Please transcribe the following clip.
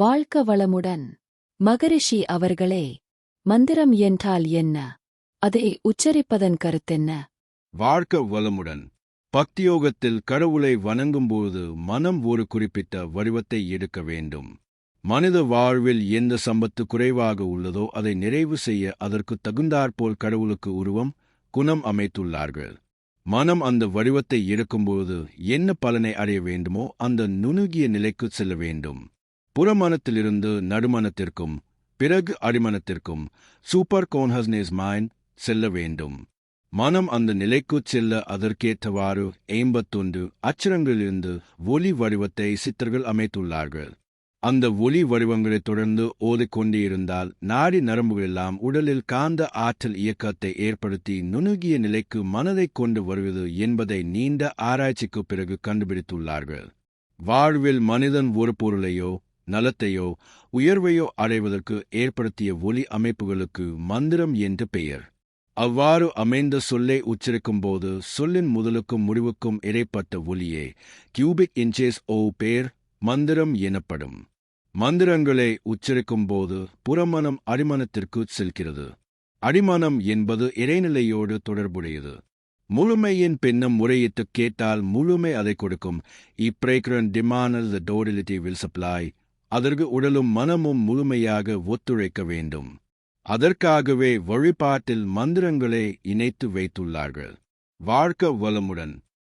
வாழ்க்க வளமுடன். மகரிஷி அவர்களே மந்திரம் என்றால் என்ன? அதை உச்சரிப்பதன் கருத்தென்ன வாழ்க்க வளமுடன். பக்தியோகத்தில் கடவுளை வணங்கும்போது மனம் ஒரு குறிப்பிட்ட வடிவத்தை எடுக்க வேண்டும். மனித வாழ்வில் எந்த சம்பத்து குறைவாக உள்ளதோ அதை நிறைவு செய்ய அதற்கு தகுந்தாற்போல் கடவுளுக்கு உருவம் குணம் அமைத்துள்ளார்கள். மனம் அந்த வடிவத்தை எடுக்கும்போது என்ன பலனை அடைய வேண்டுமோ அந்த நுணுகிய நிலைக்கு செல்ல வேண்டும். புறமனத்திலிருந்து நடுமனத்திற்கும் பிறகு அடிமனத்திற்கும் சூப்பர் கோன்ஹஸ்னேஸ் மைண்ட் செல்ல வேண்டும். மனம் அந்த நிலைக்குச் செல்ல அதற்கேற்றவாறு ஐம்பத்தொன்று அச்சரங்களிலிருந்து ஒலி வடிவத்தை சித்தர்கள் அமைத்துள்ளார்கள். அந்த ஒலி வடிவங்களை தொடர்ந்து ஓதிக்கொண்டே இருந்தால் நாடி நரம்புகளெல்லாம் உடலில் காந்த ஆற்றல் இயக்கத்தை ஏற்படுத்தி நுணுகிய நிலைக்கு மனதைக் கொண்டு வருவது என்பதை நீண்ட ஆராய்ச்சிக்கு பிறகு கண்டுபிடித்துள்ளார்கள். வாழ்வில் மனிதன் ஒரு பொருளையோ நலத்தையோ உயர்வையோ அடைவதற்கு ஏற்படுத்திய ஒலி அமைப்புகளுக்கு மந்திரம் என்று பெயர். அவ்வாறு அமைந்த சொல்லை உச்சரிக்கும்போது சொல்லின் முதலுக்கும் முடிவுக்கும் இடைப்பட்ட ஒலியே கியூபிக் இன்ச்சேஸ் ஓ பேர் மந்திரம் எனப்படும். மந்திரங்களை உச்சரிக்கும்போது புறமனம் அடிமனத்திற்கு செல்கிறது. அடிமனம் என்பது இறைநிலையோடு தொடர்புடையது. முழுமையின் பின்னம் முறையிட்டு கேட்டால் முழுமை அதை கொடுக்கும். இப்ரேக்ரன் டிமானல் த டோடிலிட்டி வில் சப்ளை அதற்கு உடலும் மனமும் முழுமையாக ஒத்துழைக்க வேண்டும். அதற்காகவே வழிபாட்டில் மந்திரங்களை இணைத்து வைத்துள்ளார்கள். வாழ்க்க வளமுடன்.